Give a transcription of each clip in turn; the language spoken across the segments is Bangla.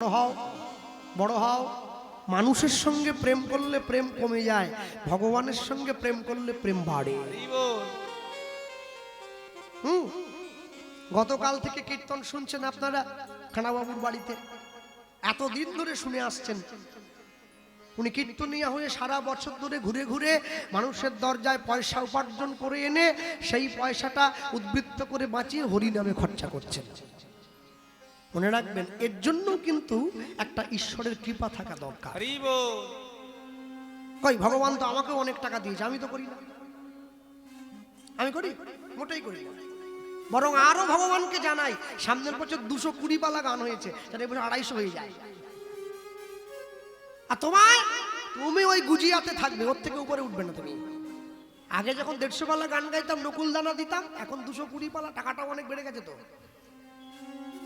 বড় হও বড় হও। মানুষের সঙ্গে প্রেম করলে প্রেম কমে যায়, ভগবানের সঙ্গে প্রেম করলে প্রেম বাড়ে। হুম, গতকাল থেকে কীর্তন শুনছেন আপনারা খানাবাবুর বাড়িতে? এতদিন ধরে শুনে আসছেন। উনি কীর্তনিয়া হয়ে সারা বছর ধরে ঘুরে ঘুরে মানুষের দরজায় পয়সা উপার্জন করে এনে সেই পয়সাটা উদ্বৃত্ত করে বাঁচিয়ে হরি নামে খরচা করছেন। মনে রাখবেন এর জন্য কিন্তু একটা ঈশ্বরের কৃপা থাকা দরকার। কই ভগবান তো আমাকেও অনেক টাকা দিয়েছে আমি তো করি না। আমি করি? মোটেই করি বরং আরও ভগবানকে জানাই সামনের বছর দুশো কুড়ি পালা গান হয়েছে যাতে এবছর আড়াইশো হয়ে যায়। আর তোমায় তুমি ওই গুজিয়াতে থাকবে ওর থেকে উপরে উঠবে না তুমি। আগে যখন দেড়শো পালা গান গাইতাম নকুল দানা দিতাম এখন দুশো কুড়ি পালা টাকাটা অনেক বেড়ে গেছে তো।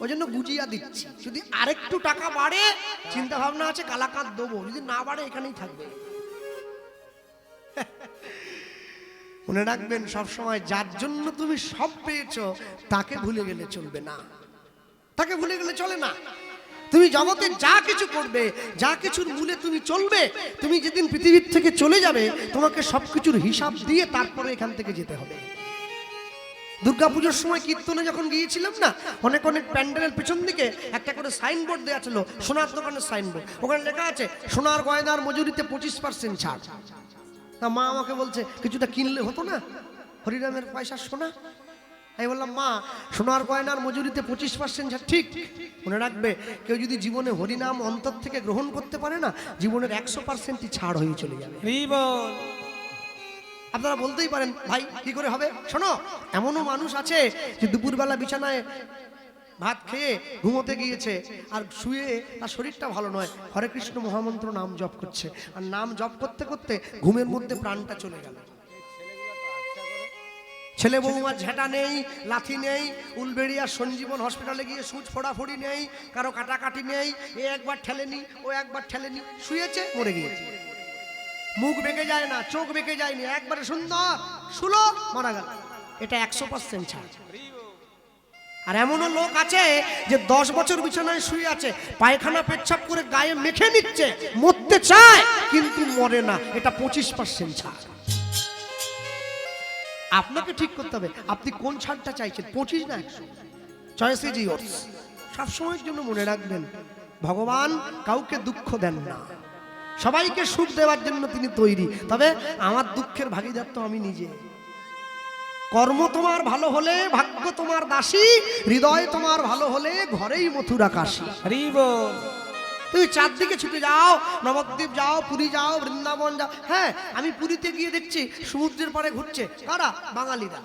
ওই জন্য গুজিয়া দিচ্ছি। যদি আরেকটু টাকা বাড়ে চিন্তা ভাবনা আছে, কালাকাত দেবো। যদি না বাড়ে, এখানেই থাকবে। মনে রাখবেন, সবসময় যার জন্য তুমি সব পেয়েছ, তাকে ভুলে গেলে চলবে না। তাকে ভুলে গেলে চলে না। তুমি জগতে যা কিছু করবে, যা কিছুর মূলে তুমি চলবে, তুমি যেদিন পৃথিবীর থেকে চলে যাবে, তোমাকে সবকিছুর হিসাব দিয়ে তারপরে এখান থেকে যেতে হবে। দুর্গাপুজোর সময় কীর্তনে যখন গিয়েছিলাম না, অনেক অনেক প্যান্ডেলের পিছন দিকে একটা করে সাইনবোর্ড দেওয়া ছিল, সোনার দোকানের সাইনবোর্ড। ওখানে লেখা আছে, সোনার গয়নার মজুরিতে পঁচিশ পার্সেন্ট ছাড়। তা মা আমাকে বলছে, কিছুটা কিনলে হতো না? হরিরামের পয়সা সোনা? আমি বললাম, মা, সোনার গয়নার মজুরিতে পঁচিশ পার্সেন্ট ছাড়, ঠিক। মনে রাখবে, কেউ যদি জীবনে হরিনাম অন্তর থেকে গ্রহণ করতে পারে না, জীবনের একশো পার্সেন্টই ছাড় হয়ে চলে যাবে। আপনারা বলতেই পারেন, ভাই, কি করে হবে? শোনো, এমনও মানুষ আছে যে দুপুরবেলা বিছানায় ভাত খেয়ে ঘুমোতে গিয়েছে আর শুয়ে তার শরীরটা ভালো নয়। হরে কৃষ্ণ মহামন্ত্র নাম জপ করছে। আর নাম জপ করতে করতে ঘুমের মধ্যে প্রাণটা চলে গেল। ছেলে বৌমা ঝেঁটা নেই, লাথি নেই উলবেড়িয়া সঞ্জীবন হসপিটালে গিয়ে সুচ ফোড়াফোড়ি নেই, কারও কাটাকাটি নেই, এ একবার ঠেলেনি, ও একবার ঠেলেনি, শুয়েছে, মরে গিয়েছে। মুখ বেঁকে যায় না, চোখ বেঁকে যায়নি, একবারে সুন্দর শুলো মারা গেল। এটা একশো পার্সেন্ট ছাড়। আর এমনও লোক আছে যে দশ বছর বিছানায় শুয়ে আছে, পায়খানা পেচ্ছাপ করে গায়ে মেখে নিচ্ছে, মরতে চায়, কিন্তু মরে না। এটা পঁচিশ পার্সেন্ট ছাড়। আপনাকে ঠিক করতে হবে, আপনি কোন ছাড়টা চাইছেন? পঁচিশ না একশো? চয়েস ইজ ইয়োর্স সবসময়ের জন্য মনে রাখবেন, ভগবান কাউকে দুঃখ দেন না। সবাইকে সুখ দেওয়ার জন্য তিনি তৈরি। তবে আমার দুঃখের ভাগিদার তো আমি নিজে। কর্ম তোমার ভালো হলে ভাগ্য তোমার দাসী হৃদয় তোমার ভালো হলে ঘরেই মথুরা কাশী তুমি চারদিকে ছুটে যাও নবদ্বীপ যাও পুরী যাও বৃন্দাবন যাও। হ্যাঁ আমি পুরীতে গিয়ে দেখছি সমুদ্রের পরে ঘুরছে কারা? বাঙালিরা।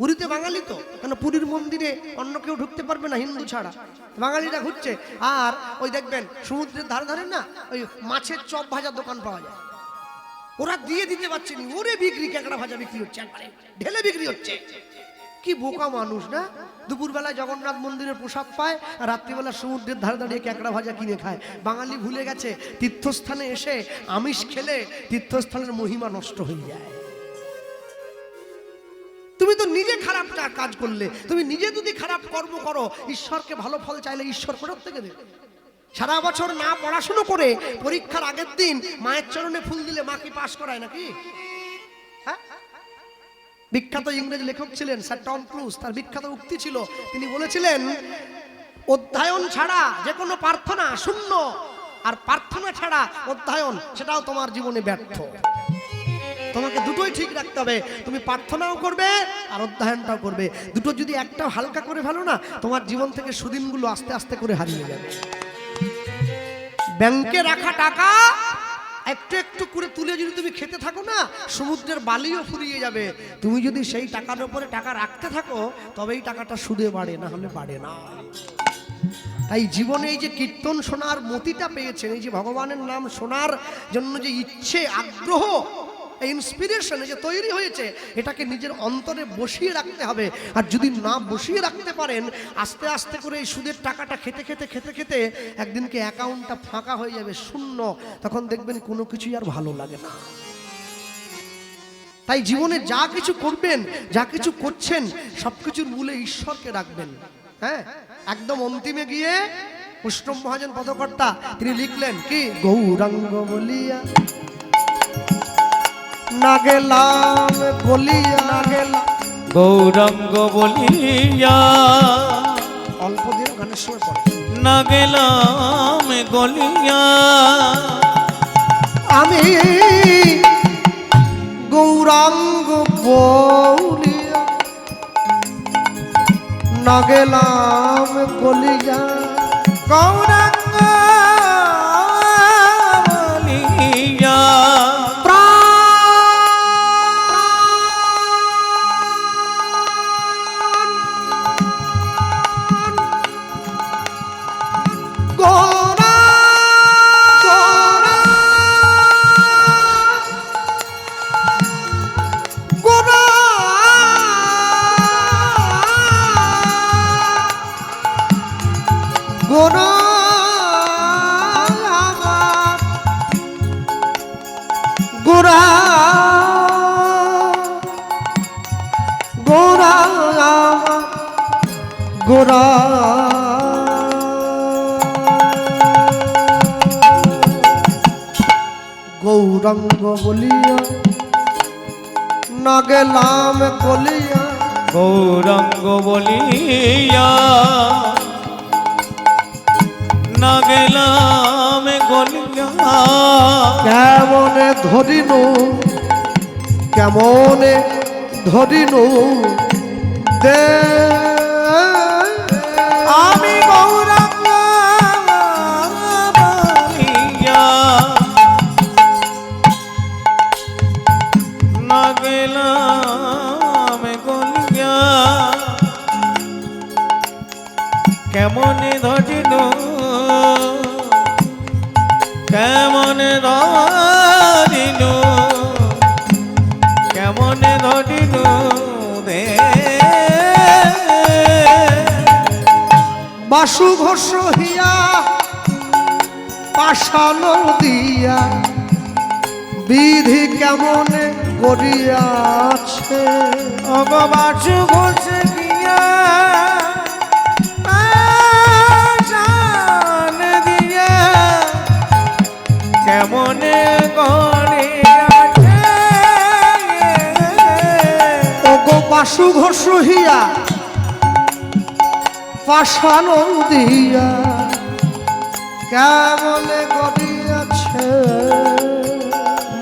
পুরীতে বাঙালি তো। কেন পুরীর মন্দিরে অন্য কেউ ঢুকতে পারবে না হিন্দু ছাড়া? বাঙালিরা ঘুরছে। আর ওই দেখবেন, সমুদ্রের ধারে ধারে না ওই মাছের চপ ভাজা দোকান পাওয়া যায়। ওরা দিয়ে দিতে পারছে নি। ওরে বিক্রি কেকড়া ভাজা বিক্রি হচ্ছে ঢেলে বিক্রি হচ্ছে। কি বোকা মানুষ না? দুপুরবেলায় জগন্নাথ মন্দিরের প্রসাদ পায় আর রাত্রিবেলা সমুদ্রের ধারে দাঁড়িয়ে ক্যাকড়া ভাজা কিনে খায়। বাঙালি ভুলে গেছে, তীর্থস্থানে এসে আমিষ খেলে তীর্থস্থানের মহিমা নষ্ট হয়ে যায়। তুমি তো নিজে খারাপ কাজ করলে। তুমি নিজে যদি খারাপ কর্ম করো, ঈশ্বরকে ভালো ফল চাইলে ঈশ্বর কোথার থেকে দেবে। সারা বছর না পড়াশুনো করে পরীক্ষার আগের দিন মায়ের চরণে ফুল দিলে মা কি পাশ করায় নাকি? হ্যাঁ? বিখ্যাত ইংরেজ লেখক ছিলেন স্যার টম ক্রুজ, তার বিখ্যাত উক্তি ছিল, তিনি বলেছিলেন, অধ্যয়ন ছাড়া যে কোনো প্রার্থনা শূন্য, আর প্রার্থনা ছাড়া অধ্যয়ন, সেটাও তোমার জীবনে ব্যর্থ। তোমাকে দুটোই ঠিক রাখতে হবে। তুমি প্রার্থনাও করবে আর অধ্যয়নটাও করবে। দুটো যদি একটাও হালকা করে ফেলো না, তোমার জীবন থেকে সুদিনগুলো আস্তে আস্তে করে হারিয়ে যাবে। ব্যাংকে রাখা টাকা একটু একটু করে তুলে যদি তুমি খেতে থাকো না, সমুদ্রের বালিও ফুরিয়ে যাবে। তুমি যদি সেই টাকার উপরে টাকা রাখতে থাকো, তবেই টাকাটা সুদে বাড়ে, না হলে বাড়ে না। তাই জীবনে এই যে কীর্তন শোনার মতিটা পেয়েছেন, এই যে ভগবানের নাম শোনার জন্য যে ইচ্ছে, আগ্রহ ইন্সপিরেশন যে তৈরি হয়েছে, এটাকে নিজের অন্তরে বসিয়ে রাখতে হবে। আর যদি না বসিয়ে রাখতে পারেন, আস্তে আস্তে করে এই সুদের টাকাটা খেতে খেতে খেতে খেতে একদিনকে অ্যাকাউন্টটা ফাঁকা হয়ে যাবে, শূন্য। তখন দেখবেন কোনো কিছুই আর ভালো লাগে না। তাই জীবনে যা কিছু করবেন, যা কিছু করছেন, সবকিছুর মূলে ঈশ্বরকে রাখবেন। হ্যাঁ? একদম অন্তিমে গিয়ে উষ্ণব মহাজন পদকর্তা, তিনি লিখলেন কি? গৌরাঙ্গ বলিয়া। না গেলাম বলিয়া না গেলাম। গৌরাঙ্গ বলিয়া অল্প দিন গানের সময় পড়ে। না গেলাম গলিয়া। আমি গৌরাঙ্গ বলিয়া না গেলাম বলিয়া গৌরাঙ্গ গৌরঙ্গ বলিয়া না গেলাম কলিয়া। গৌরাঙ্গ বলিয়া না গেলাম গলিয়া কেমনে ধরিনু কেমনে ধরিনু দে কেমনে ধরিল কেমনে ধরিল কেমনে ধরিল দে বাসু ঘোষ হিয়া পাশান দিয়া, বিধি কেমনে করিয়াছে অগবাসু ঘষে কেমনে করে ওগো বাসু ঘোষ হিয়া পাশান দিয়া কেমনে করিয়াছে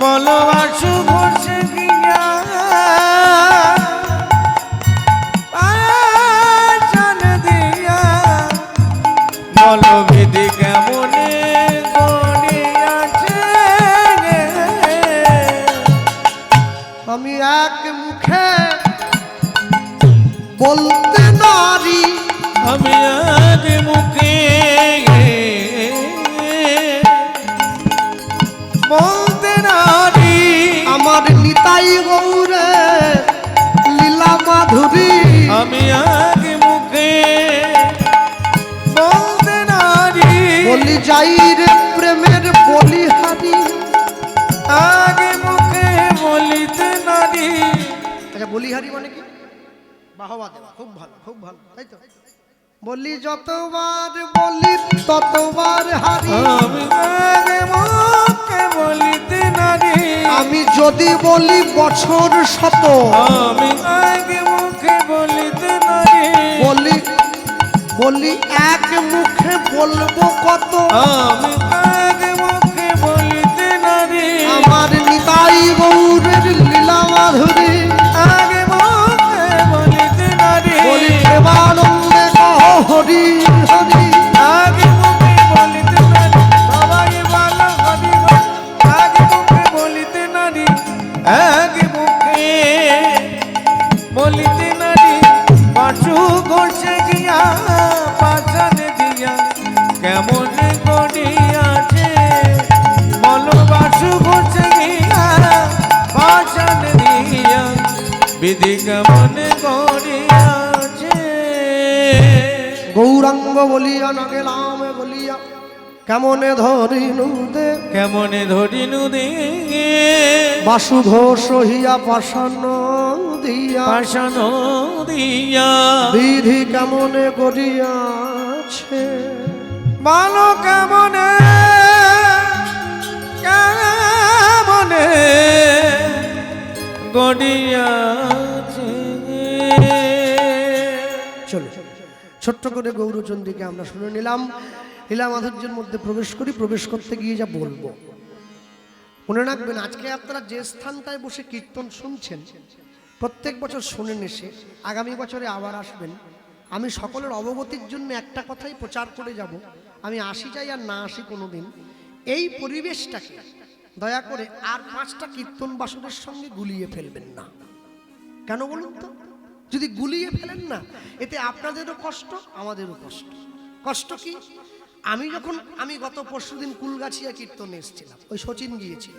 বলবাসু ঘষে গিয়া জান দিয়া। খুব ভালো খুব ভালো তাই তো? বলি যতবার বলি ততবার হারি। আমি মুখে বলিতে নারী আমি যদি বলি বছর শত। আমি মুখে বলিতে নারী বলি বলি এক মুখে বলব কত। আমি আগে মুখে বলিতে নারী আমার নিতাই গৌরের লীলা মাধুরী। হরি হরি, আগে মুখে বলিতে নারী, সবাই ভালো হরি আগে মুখে বলিতে নারী, আগে মুখে বলিতে নারী। পাঁচু ঘষে গিয়া পাছানে দিয়া, কেমন করিয়াছে বলো বাসু ঘষে গিয়া পাছানে দিয়া। বিধি কেমন বলিয়া না গেলাম বলিয়া কেমনে ধরিনু দে? কেমনে ধরিনু দে? বাসু ঘোষ হিয়া পাশান দিয়া পাশান দিয়া। বিধি কেমনে করিয়াছে? বলো কেমনে কেমনে গড়িয়াছে? চলো। ছোট্ট করে গৌরচন্দ্রীকে আমরা শুনে নিলাম। লীলা মাধুর্যের মধ্যে প্রবেশ করি, প্রবেশ করতে গিয়ে যা বলব। মনে রাখবেন, আজকে আপনারা যে স্থানটায় বসে কীর্তন শুনছেন, প্রত্যেক বছর শোনেন এসে, আগামী বছরে আবার আসবেন। আমি সকলের অবগতির জন্য একটা কথাই প্রচার করে যাব। আমি আসি চাই আর না আসি কোনোদিন। এই পরিবেশটাকে দয়া করে আর পাঁচটা কীর্তন বাসনের সঙ্গে গুলিয়ে ফেলবেন না। কেন বলুন তো? যদি গুলিয়ে ফেলেন না, এতে আপনাদেরও কষ্ট, আমাদেরও কষ্ট। কষ্ট কি? আমি যখন, আমি গত পরশু দিন কুলগাছিয়া কীর্তনে এসেছিলাম, ওই শচীন গিয়েছি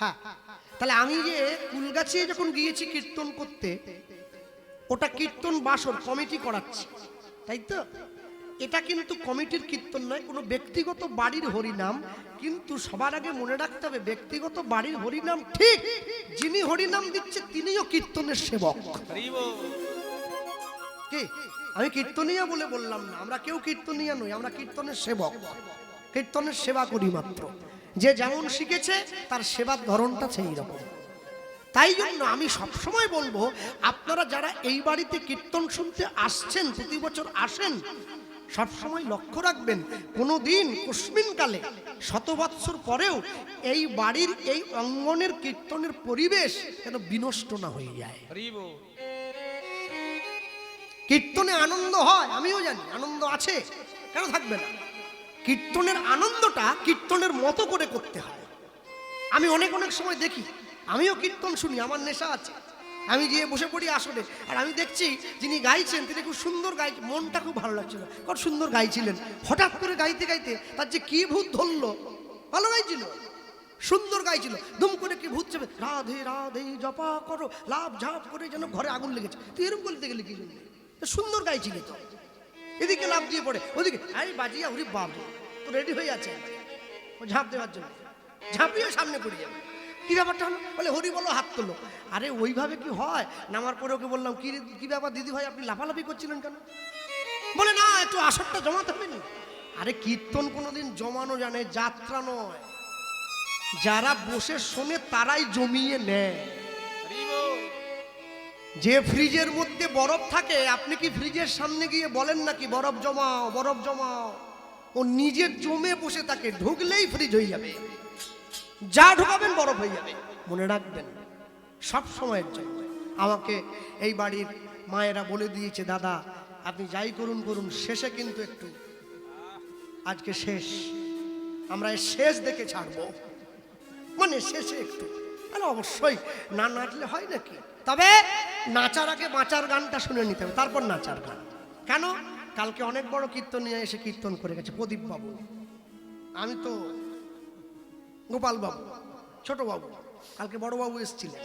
হ্যাঁ তাহলে আমি যে কুলগাছিয়া যখন গিয়েছি কীর্তন করতে, ওটা কীর্তন বাসর কমিটি করাচ্ছি, তাই তো? এটা কিন্তু কমিটির কীর্তন নয়, কোনো ব্যক্তিগত বাড়ির হরিনাম, কিন্তু সবার আগে মনে রাখতে হবে, ব্যক্তিগত বাড়ির হরিনাম ঠিক, যিনি হরিনাম দিচ্ছে তিনিও কীর্তনের সেবক। কি? আমি কীর্তনিয়া বলে বললাম না, আমরা কেউ কীর্তনিয়া নই, আমরা কীর্তনের সেবক। কীর্তনের সেবা করি মাত্র। যে যেমন শিখেছে, তার সেবার ধরনটা সেই রকম। তাই জন্য আমি সবসময় বলব, আপনারা যারা এই বাড়িতে কীর্তন শুনতে আসছেন, প্রতি বছর আসেন সবসময় লক্ষ্য রাখবেন কোনো দিন কালে শত বৎসর পরেও এই বাড়ির এই অঙ্গনের কীর্তনের পরিবেশ যেন বিনষ্ট না হয়ে যায়। কীর্তনে আনন্দ হয় আমিও জানি আনন্দ আছে কেন থাকবে না? কীর্তনের আনন্দটা কীর্তনের মতো করে করতে হয়। আমি অনেক অনেক সময় দেখি আমিও কীর্তন শুনি আমার নেশা আছে। আমি গিয়ে বসে পড়ি আসলে আর আমি দেখছি যিনি গাইছেন, তিনি খুব সুন্দর গাই, মনটা খুব ভালো লাগছিল। খুব সুন্দর গাইছিলেন। হঠাৎ করে গাইতে গাইতে তার যে কি ভূত ধরলো, ভালো গাইছিল? সুন্দর গাইছিল। দুম করে কি ভূত চেপে, রাধে রাধে, জপা করো, লাভ ঝাপ করে যেন ঘরে আগুন লেগেছে। তুই এরকম বলতে গেলে কি সুন্দর গাইছিলি তো। এদিকে লাভ দিয়ে পড়ে, ওদিকে, আরে বাজিয়া উরি বাবু তো রেডি হয়ে আছে। ও ঝাঁপ দেওয়ার জন্য। ঝাঁপিয়ে সামনে পড়ে যাবে। কি ব্যাপারটা হলো? বলে, হরি বলো, হাত তোলো। আরে, ওইভাবে কি হয়? নামার পরে ওকে বললাম, কি কি ব্যাপার দিদি ভাই, আপনি লাফালাফি করছিলেন কেন? বলে, না, একটু আসরটা জমাতে হবে না আরে, কীর্তন কোনোদিন জমানো জানে, যাত্রা নয়। যারা বসে শোনে, তারাই জমিয়ে নেয়। যে ফ্রিজের মধ্যে বরফ থাকে, আপনি কি ফ্রিজের সামনে গিয়ে বলেন নাকি, বরফ জমাও বরফ জমাও ও নিজে জমে বসে থাকে ঢুকলেই ফ্রিজ হয়ে যাবে। যা ঢুকাবেন বরফ হয়ে যাবে। মনে রাখবেন, সব সময়ের জন্য। আমাকে এই বাড়ির মায়েরা বলে দিয়েছে, দাদা, আপনি যাই করুন করুন, শেষে কিন্তু একটু। আজকে শেষ। আমরা শেষ দেখে ছাড়বো। মানে শেষে একটু। অবশ্যই না নাচলে হয় নাকি? তবে নাচার আগে বাঁচার গানটা শুনে নিতে হবে। তারপর নাচার গান। কেন? কালকে অনেক বড় কীর্তন নিয়ে এসে কীর্তন করে গেছে প্রদীপ বাবু আমি তো গোপাল বাবু, ছোট বাবু, কালকে বড় বাবু এসেছিলেন।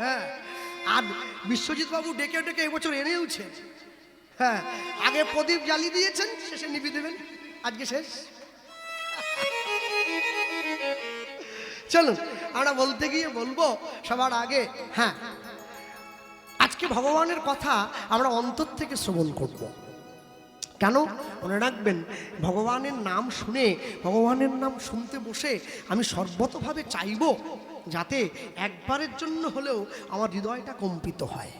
হ্যাঁ আর বিশ্বজিৎ বাবু ডেকে ডেকে এবছর এনেওছে হ্যাঁ আগে প্রদীপ জ্বালিয়ে দিয়েছেন, শেষে নিবি দেবেন। আজকে শেষ। চলুন, আমরা বলতে গিয়ে বলব সবার আগে হ্যাঁ আজকে ভগবানের কথা আমরা অন্তর থেকে শ্রবণ করব। কেন? মনে রাখবেন, ভগবানের নাম শুনে, ভগবানের নাম শুনতে বসে আমি সর্বতভাবে চাইব যাতে একবারের জন্য হলেও আমার হৃদয়টা কম্পিত হয়।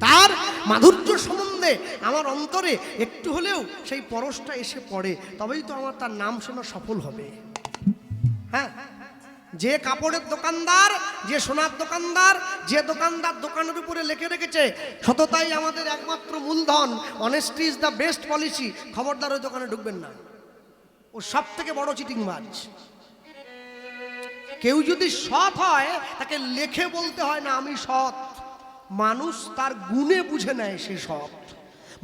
তার মাধুর্য সম্বন্ধে আমার অন্তরে একটু হলেও সেই পরশটা এসে পড়ে, তবেই তো আমার তার নাম শোনা সফল হবে। হ্যাঁ? যে কাপড়ের দোকানদার, যে সোনার দোকানদার, যে দোকানদার দোকানের উপরে লেখে রেখেছে, সততাই আমাদের একমাত্র মূলধন। Honesty is the best policy খবরদার ওই দোকানে ঢুকবেন না। ও সব থেকে বড় চিটিংবাজ কেউ যদি সৎ হয়, তাকে লেখে বলতে হয়, না, আমি সৎ। মানুষ তার গুণে বুঝে নেয় সে সৎ।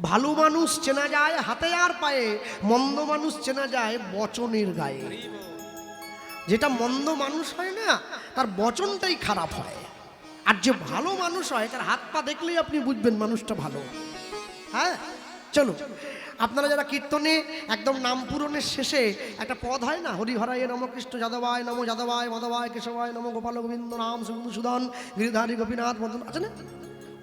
ভালো মানুষ চেনা যায় হাতে আর পায়ে, মন্দ মানুষ চেনা যায় বচনের গায়ে। যেটা মন্দ মানুষ হয় না, তার বচনটাই খারাপ হয়। আর যে ভালো মানুষ হয়, তার হাত পা দেখলেই আপনি বুঝবেন মানুষটা ভালো। হ্যাঁ? চলো আপনারা যারা কীর্তনে একদম নাম পূরণের শেষে একটা পদ হয় না, হরিহরায় নম কৃষ্ণ যাদবায় নম যাদবায় মাধবায় কেশবায় নম গোপাল গোবিন্দ নাম সুন্দর সুদন গিরিধারী গোপীনাথ মদন, আছে না?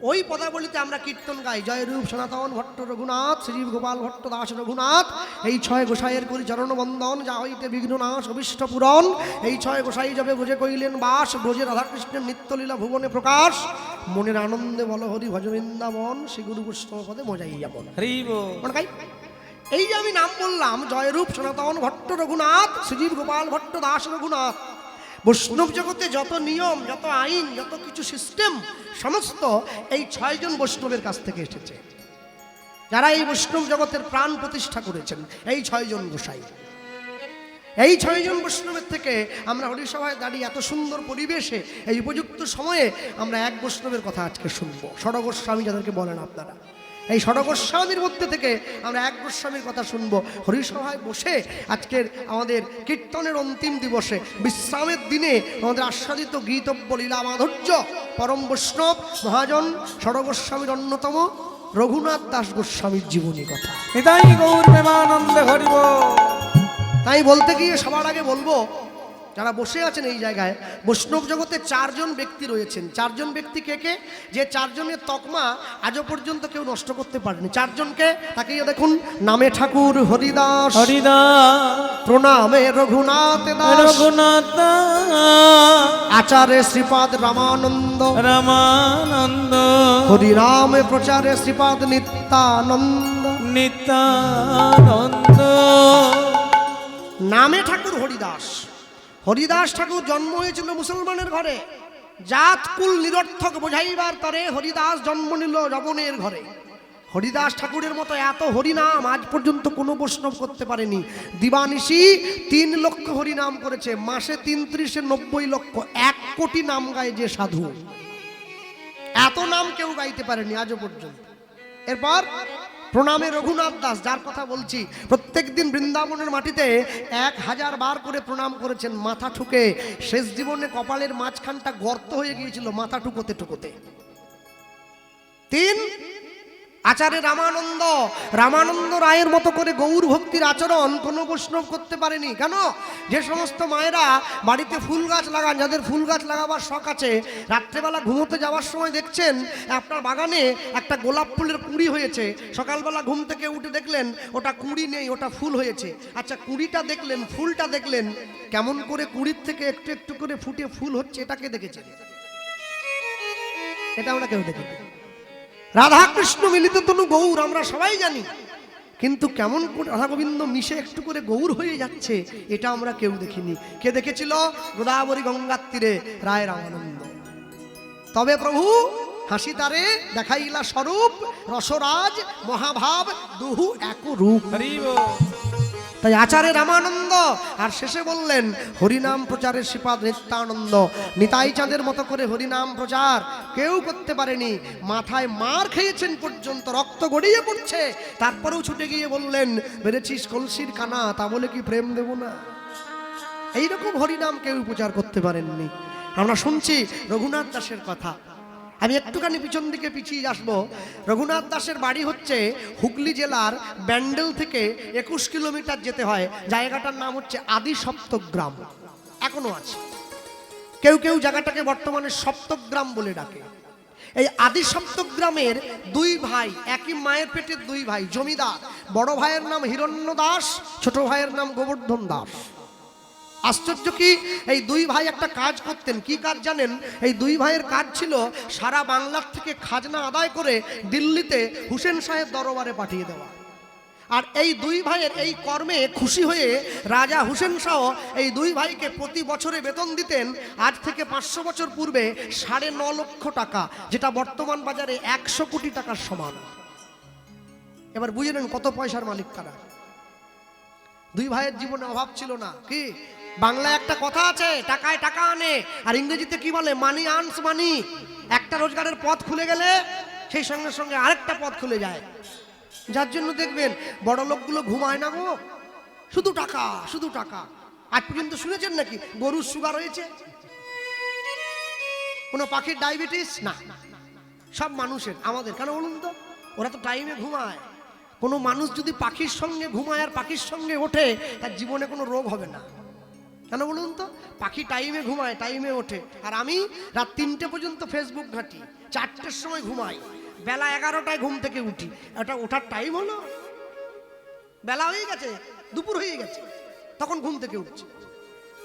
ওই পদাবলিতে আমরা কীর্তন গাই। জয়রূপ সনাতন ভট্ট রঘুনাথ শ্রী গোপাল ভট্ট দাস রঘুনাথ। এই ছয় গোসাইয়ের করি চরণ বন্দন যা হইতে বিঘ্ন নাশ অভিষ্ট পূরণ। এই ছয় গোসাই যাবে বুঝে কইলেন বাস ব্রজে রাধাকৃষ্ণের নিত্যলীলা ভুবনে প্রকাশ। মনের আনন্দে বল হরি ভজ বৃন্দাবন শ্রী গুরু বৈষ্ণব পদে মজাই ভাই, এই যে আমি নাম বললাম জয়রূপ সনাতন ভট্ট রঘুনাথ শ্রীজীব গোপাল ভট্ট দাস রঘুনাথ। বৈষ্ণব জগতে যত নিয়ম, যত আইন, যত কিছু সিস্টেম সমস্ত এই ছয়জন বৈষ্ণবের কাছ থেকে এসেছে। যারা এই বৈষ্ণব জগতের প্রাণ প্রতিষ্ঠা করেছেন, এই ছয়জন গোসাই। এই ছয়জন বৈষ্ণবের থেকে আমরা হরিসভায় দাঁড়িয়ে এত সুন্দর পরিবেশে, এই উপযুক্ত সময়ে আমরা এক বৈষ্ণবের কথা আজকে শুনব। ষড়গোস্বামী যাদেরকে বলেন আপনারা। এই ষড়গোস্বামীর মধ্যে থেকে আমরা এক গোস্বামীর কথা শুনব। হরিসভায় বসে আজকের আমাদের কীর্তনের অন্তিম দিবসে বিশ্রামের দিনে আমাদের আস্বাদিত গীতব্য লীলা মাধুর্য পরম বৈষ্ণব মহাজন ষড়গোস্বামীর অন্যতম রঘুনাথ দাস গোস্বামীর জীবনী কথা। নিতাই গৌর প্রেমানন্দে হরিব তাই বলতে গিয়ে সবার আগে বলব যারা বসে আছেন এই জায়গায় বৈষ্ণব জগতে চারজন ব্যক্তি রয়েছেন। চারজন ব্যক্তি কে কে? যে চারজনের তকমা আজও পর্যন্ত কেউ নষ্ট করতে পারেনি। চারজনকে তাকিয়ে দেখুন নামে ঠাকুর হরিদাস। হরিদা প্রণামে রঘুনাথ দাস। রঘুনাথ আচারে শ্রীপাদ রামানন্দ। রামানন্দ। হরিনামে প্রচারে শ্রীপাদ নিত্যানন্দ। নিত্যানন্দ। নামে ঠাকুর হরিদাস। হরিদাস ঠাকুর জন্ম হয়েছিল মুসলমানের ঘরে। জাত কুল নিরর্থক বোঝাইবার তরে হরিদাস জন্ম নিল রমণের ঘরে। হরিদাস ঠাকুরের মতো এত হরিনাম আজ পর্যন্ত কোনো বৈষ্ণব করতে পারেনি। দিবানিশি তিন লক্ষ হরিনাম করেছে, মাসে তিন ত্রিশে নব্বই লক্ষ এক কোটি নাম গায় যে সাধু। এত নাম কেউ গাইতে পারেনি আজও পর্যন্ত। এরপর প্রণামে রঘুনাথ দাস, যার কথা বলছি প্রত্যেক দিন বৃন্দাবনের মাটিতে এক হাজার বার করে প্রণাম করেছেন, মাথা ঠুকে। শেষ জীবনে কপালের মাঝখানটা গর্ত হয়ে গিয়েছিল, মাথা ঠুকোতে ঠুকোতে। তিন আচার্য রামানন্দ রামানন্দ রায়ের মতো করে গৌর ভক্তির আচরণ কোনো বৈষ্ণব করতে পারেনি। কেন? যে সমস্ত মায়েরা বাড়িতে ফুল গাছ লাগান, যাদের ফুল গাছ লাগাবার শখ আছে, রাত্রেবেলা ঘুমোতে যাওয়ার সময় দেখছেন, আপনার বাগানে একটা গোলাপ ফুলের কুঁড়ি হয়েছে। সকালবেলা ঘুম থেকে উঠে দেখলেন, ওটা কুঁড়ি নেই, ওটা ফুল হয়েছে। আচ্ছা কুঁড়িটা দেখলেন, ফুলটা দেখলেন, কেমন করে কুঁড়ির থেকে একটু একটু করে ফুটে ফুল হচ্ছে এটাকে দেখেছেন এটা আমরা কেউ দেখিনি। রাধা কৃষ্ণ মিলিত তনু গৌর, আমরা সবাই জানি। কিন্তু কেমন রাধা গোবিন্দ মিশে একটু করে গৌর হয়ে যাচ্ছে, এটা আমরা কেউ দেখিনি। কে দেখেছিল? গোদাবরী গঙ্গার তীরে রায় রামানন্দ। তবে প্রভু, হাসি তারে দেখাইলা স্বরূপ, রসরাজ, মহাভাব, দুহু এক রূপ। তাই আচার্য রামানন্দ। আর শেষে বললেন, হরিনাম প্রচারের শ্রীপাদ নিত্যানন্দ। নিতাই চাঁদের মতো করে হরিনাম প্রচার কেউ করতে পারেনি। মাথায় মার খেয়েছেন পর্যন্ত, রক্ত গড়িয়ে পড়ছে। তারপরেও ছুটে গিয়ে বললেন বেড়েছিস কলসির কানা, তা বলে কি প্রেম দেব না? এইরকম হরিনাম কেউ প্রচার করতে পারেননি। আমরা শুনছি রঘুনাথ দাসের কথা। আমি একটুখানি পিছন দিকে পিছিয়ে আসব। রঘুনাথ দাসের বাড়ি হচ্ছে হুগলি জেলার ব্যান্ডেল থেকে একুশ কিলোমিটার যেতে হয়। জায়গাটার নাম হচ্ছে আদি সপ্তগ্রাম এখনও আছে। কেউ কেউ জায়গাটাকে বর্তমানে সপ্তগ্রাম বলে ডাকে। এই আদি সপ্তগ্রামের দুই ভাই, একই মায়ের পেটের দুই ভাই, জমিদার। বড় ভাইয়ের নাম হিরণ্য দাস, ছোট ভাইয়ের নাম গোবর্ধন দাস। আশ্চর্য কি? এই দুই ভাই একটা কাজ করতেন। কি কাজ জানেন? এই দুই ভাইয়ের কাজ ছিল সারা বাংলার থেকে খাজনা আদায় করে দিল্লিতে হুসেন সাহেব দরবারে পাঠিয়ে দেওয়া। আর এই দুই ভাইয়ের এই কর্মে খুশি হয়ে রাজা হুসেন শাহ এই দুই ভাইকে প্রতি বছরে বেতন দিতেন। আজ থেকে পাঁচশো বছর পূর্বে সাড়ে ন লক্ষ টাকা, যেটা বর্তমান বাজারে একশো কোটি টাকার সমান। এবার বুঝে নেন কত পয়সার মালিক তারা। দুই ভাইয়ের জীবনে অভাব ছিল না। কি? বাংলায় একটা কথা আছে, টাকায় টাকা আনে, আর ইংরেজিতে কি বলে মানি আনস মানি একটা রোজগারের পথ খুলে গেলে সেই সঙ্গে সঙ্গে আরেকটা পথ খুলে যায়। যার জন্য দেখবেন, বড় লোকগুলো ঘুমায় না গো। শুধু টাকা শুধু টাকা। আজ পর্যন্ত শুনেছেন নাকি, গরুর সুগার হয়েছে? কোনো পাখির ডায়াবেটিস না। সব মানুষের, আমাদের। কেন বলুন তো? ওরা তো টাইমে ঘুমায়। কোনো মানুষ যদি পাখির সঙ্গে ঘুমায় আর পাখির সঙ্গে ওঠে, তার জীবনে কোনো রোগ হবে না। কেন বলুন তো? পাখি টাইমে ঘুমায় টাইমে ওঠে। আর আমি রাত তিনটে পর্যন্ত ফেসবুক ঘাঁটি, চারটের সময় ঘুমাই। বেলা এগারোটায় ঘুম থেকে উঠি। এটা ওঠার টাইম হলো। বেলা হয়ে গেছে, দুপুর হয়ে গেছে, তখন ঘুম থেকে উঠছি।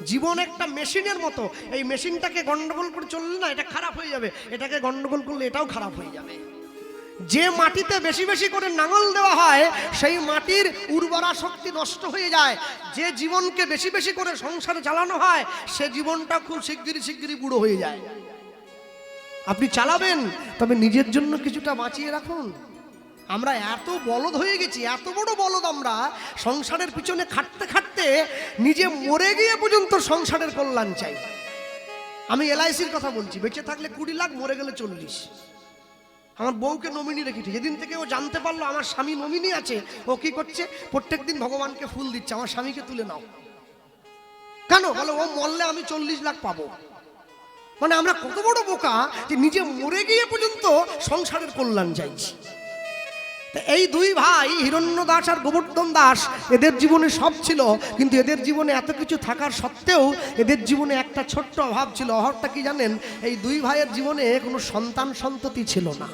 জীবন একটা মেশিনের মতো। এই মেশিনটাকে গন্ডগোল করে চললে না, এটা খারাপ হয়ে যাবে। এটাকে গন্ডগোল করলে এটাও খারাপ হয়ে যাবে। যে মাটিতে বেশি বেশি করে নাঙল দেওয়া হয়, সেই মাটির উর্বরা শক্তি নষ্ট হয়ে যায়। যে জীবনকে বেশি বেশি করে সংসারে চালানো হয়, সে জীবনটা খুব শিগগিরই শিগগিরই বুড়ো হয়ে যায়। আপনি চালাবেন, তবে নিজের জন্য কিছুটা বাঁচিয়ে রাখুন। আমরা এত বলদ হয়ে গেছি, এত বড় বলদ আমরা, সংসারের পিছনে খাটতে খাটতে নিজে মরে গিয়ে পর্যন্ত সংসারের কল্যাণ চাই। আমি এলআইসির কথা বলছি, বেঁচে থাকলে কুড়ি লাখ, মরে গেলে চল্লিশ। আমার বউকে নমিনি রেখেছি। যেদিন থেকে ও জানতে পারল আমার স্বামী নমিনি আছে। ও কি করছে? প্রত্যেক দিন ভগবানকে ফুল দিচ্ছে। আমার স্বামীকে তুলে নাও। কেন? বলো, ও মরলে আমি চল্লিশ লাখ পাবো। মানে আমরা কত বড় বোকা যে নিজে মরে গিয়ে পর্যন্ত সংসারের কল্যাণ চাইছি। এই দুই ভাই হিরণ্য দাস আর গোবর্ধন দাস, এদের জীবনে সব ছিল, কিন্তু এদের জীবনে এত কিছু থাকার সত্ত্বেও এদের জীবনে একটা ছোট্ট অভাব ছিল। অভাবটা কি জানেন? এই দুই ভাইয়ের জীবনে কোনো সন্তান সন্ততি ছিল না।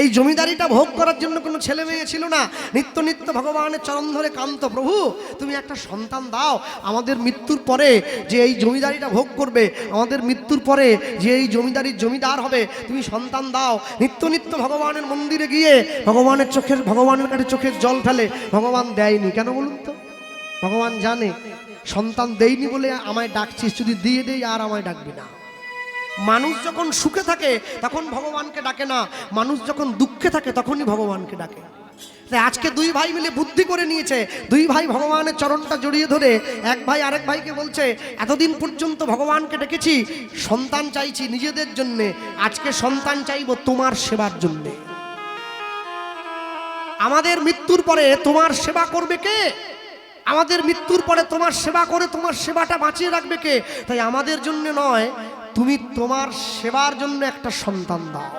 এই জমিদারিটা ভোগ করার জন্য কোনো ছেলে মেয়ে ছিল না। নিত্য নিত্য ভগবানের চরণ ধরে কান্ত, প্রভু, তুমি একটা সন্তান দাও। আমাদের মৃত্যুর পরে যে এই জমিদারিটা ভোগ করবে, আমাদের মৃত্যুর পরে যে এই জমিদারির জমিদার হবে, তুমি সন্তান দাও। নিত্য নিত্য ভগবানের মন্দিরে গিয়ে ভগবানের চোখের, ভগবানের কাছে চোখের জল ফেলে ভগবান দেয়নি। কেন বলুন তো? ভগবান জানে, সন্তান দেয়নি বলে আমায় ডাকছিস। যদি দিয়ে দেই, আর আমায় ডাকবি না। মানুষ যখন সুখে থাকে, তখন ভগবানকে ডাকে না। মানুষ যখন দুঃখে থাকে, তখনই ভগবানকে ডাকে। তাই আজকে দুই ভাই মিলে বুদ্ধি করে নিয়েছে। দুই ভাই ভগবানের চরণটা জড়িয়ে ধরে এক ভাই আরেক ভাইকে বলছে, এতদিন পর্যন্ত ভগবানকে ডেকেছি, সন্তান চাইছি নিজেদের জন্যে। আজকে সন্তান চাইব তোমার সেবার জন্যে। আমাদের মৃত্যুর পরে তোমার সেবা করবে কে? আমাদের মৃত্যুর পরে তোমার সেবা করে তোমার সেবাটা বাঁচিয়ে রাখবে কে? তাই আমাদের জন্য নয় তুমি তোমার সেবার জন্য একটা সন্তান দাও।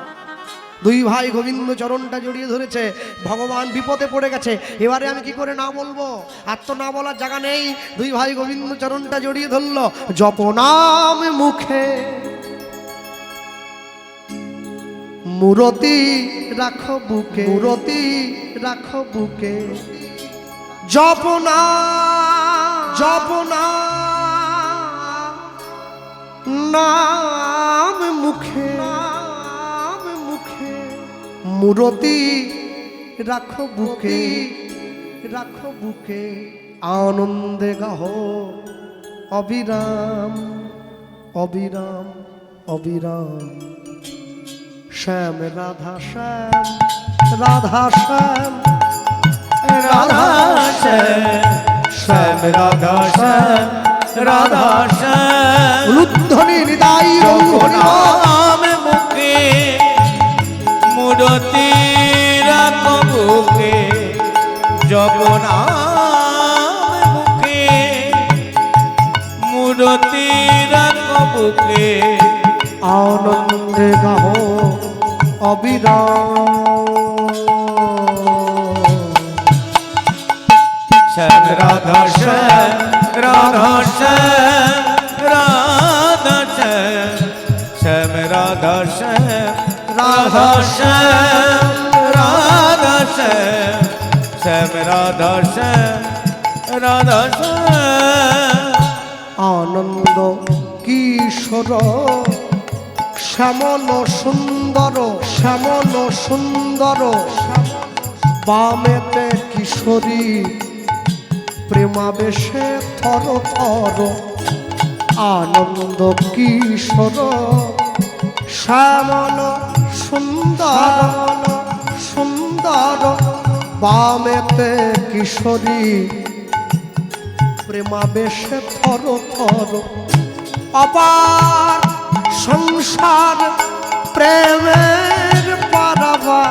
দুই ভাই গোবিন্দ চরণটা জড়িয়ে ধরেছে, ভগবান বিপদে পড়ে গেছে। এবারে আমি কি করে না বলব? আর তো না বলার জায়গা নেই। দুই ভাই গোবিন্দ চরণটা জড়িয়ে ধরলো জপনাম মুখে। মূরতি রাখো বুকে, মূরতি রাখো বুকে। জপনা জপনা নাম মুখে নাম মুখে, মূরতি রাখো বুকে রাখো বুকে, আনন্দে গাহ, অবিরাম অবিরাম অবিরাম। শ্যাম, রাধা শ্যাম রাধা শ্যাম রাধা শ্যাম শ্যাম, রাধা শ্যাম। রাধা রুদ্ধনি নাম। মুখে মূরতি রাখ জপ মুখে মূরতি রাখ বুকে। আনন্দে গাহ অবিরাম। রাধা শ্যাম রাধা শ্যাম রাধা শ্যাম শ্যাম রাধা শ্যাম রাধা শ্যাম রাধা শ্যাম শ্যাম রাধা শ্যাম রাধা শ্যাম আনন্দ কিশোর শ্যামল সুন্দর শ্যামল সুন্দর। বামেতে কিশোরী প্রেমাবেশে থর থর, আনন্দ কিশোর, শ্যামল সুন্দর সুন্দর, বামেতে কিশোরী। প্রেমাবেশে থর থর, অপার সংসার প্রেমের পারাবা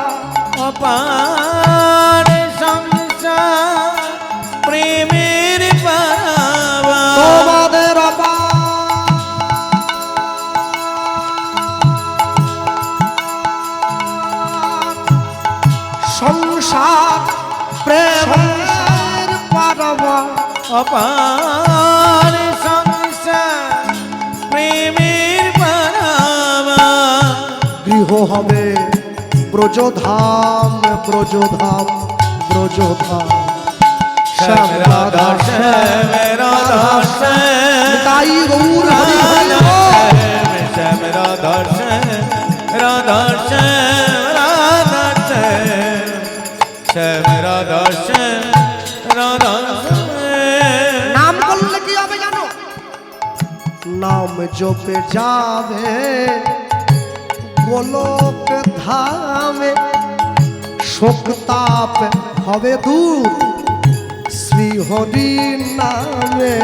অপার সংসার অপার সংসার প্রেমের পারাবা গৃহ হবে ব্রজধাম ব্রজধাম ব্রজধাম। শ্যাম রাধা শ্যাম রাধা শ্যাম তাই গৌর। শ্যাম রাধা শ্যাম রাধা শ্যাম রাধা শ্যাম। শ্যাম রাধা শ্যাম নাম জপে যাবে। গোলক ধামে শোকতাপ হবে দূর। শ্রী হরি নামে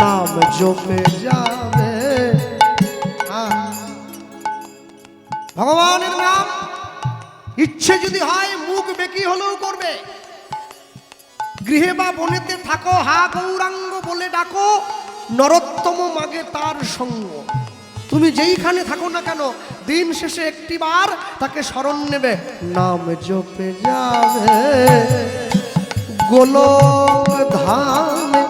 নাম জপে যাবে। ভগবানের নাম ইচ্ছে যদি হয়, মুখ বেঁকি হলেও করবে। গৃহে বা বনেতে থাকো, হা গৌরাঙ্গ বলে ডাকো। নরোত্তম মাগে তার সঙ্গ। তুমি যেইখানে থাকো না কেন, দিন শেষে একটি বার তাকে স্মরণ নেবে। নাম জপে যাবে গোলক ধামে।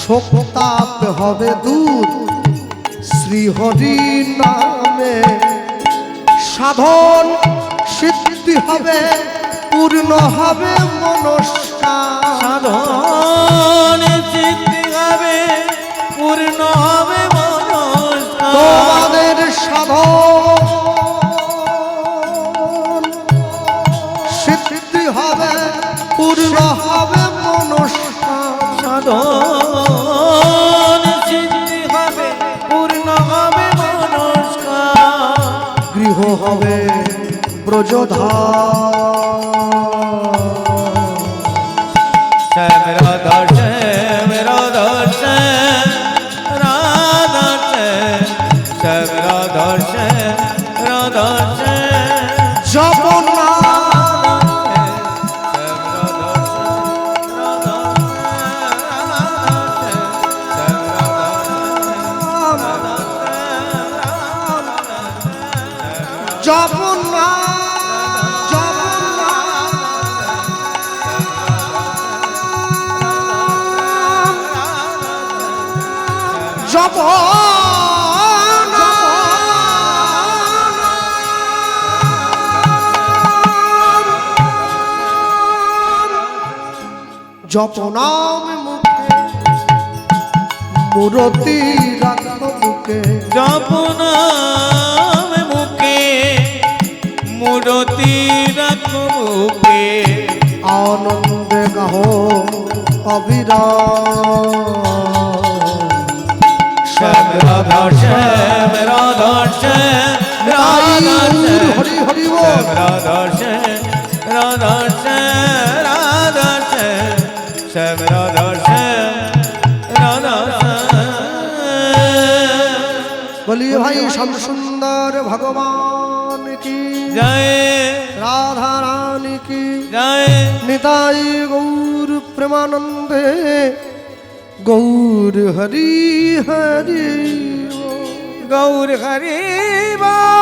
শোকতাপ হবে দূর শ্রীহরি নামে। সাধন সিদ্ধি হবে, পূর্ণ হবে মনস্কার সাধন সিদ্ধি পূর্ণ হবে তোমাদের সাধন। সিদ্ধি হবে পূর্ণ হবে মনস্কার সাধন সিদ্ধি হবে পূর্ণ হবে মনস্কার গৃহ হবে ব্রজধাম শ্যাম রাধা শ্যাম জপ নাম মুখে মূরতি রাখ মুখে। জপনাম মুখে মূরতি রাখো মুখে। আনন্দে গাহ শ্যাম রাধা শ্যাম রাধা শ্যাম রাধা শ্যাম হরি হরি রাধা শ্যাম রাধা শ্যাম রাধা শ্যাম রাধা শ্যাম ভাই শ্যাম সুন্দর ভগবান কি? জয়। রাধা রানী কি জয়। নিতাই গৌর প্রেমানন্দে গৌর হরি হরি গৌর হরি বা